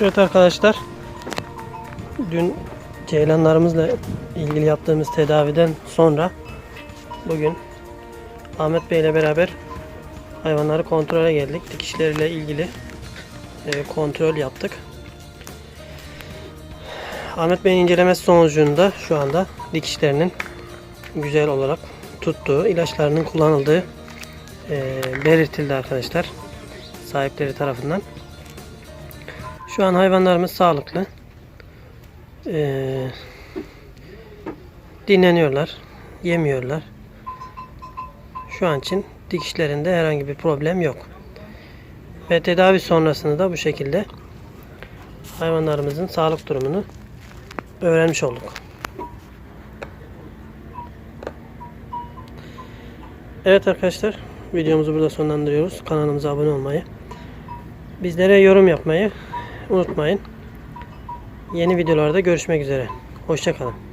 Evet arkadaşlar. Dün ceylanlarımızla ilgili yaptığımız tedaviden sonra bugün Ahmet Bey ile beraber hayvanları kontrole geldik. Dikişleriyle ilgili e, kontrol yaptık. Ahmet Bey'in incelemesi sonucunda şu anda dikişlerinin güzel olarak tuttuğu, ilaçlarının kullanıldığı e, belirtildi arkadaşlar. Sahipleri tarafından. Şu an hayvanlarımız sağlıklı. Ee, dinleniyorlar. Yemiyorlar. Şu an için dikişlerinde herhangi bir problem yok. Ve tedavi sonrasında da bu şekilde hayvanlarımızın sağlık durumunu öğrenmiş olduk. Evet arkadaşlar videomuzu burada sonlandırıyoruz. Kanalımıza abone olmayı, bizlere yorum yapmayı unutmayın. Yeni videolarda görüşmek üzere. Hoşçakalın.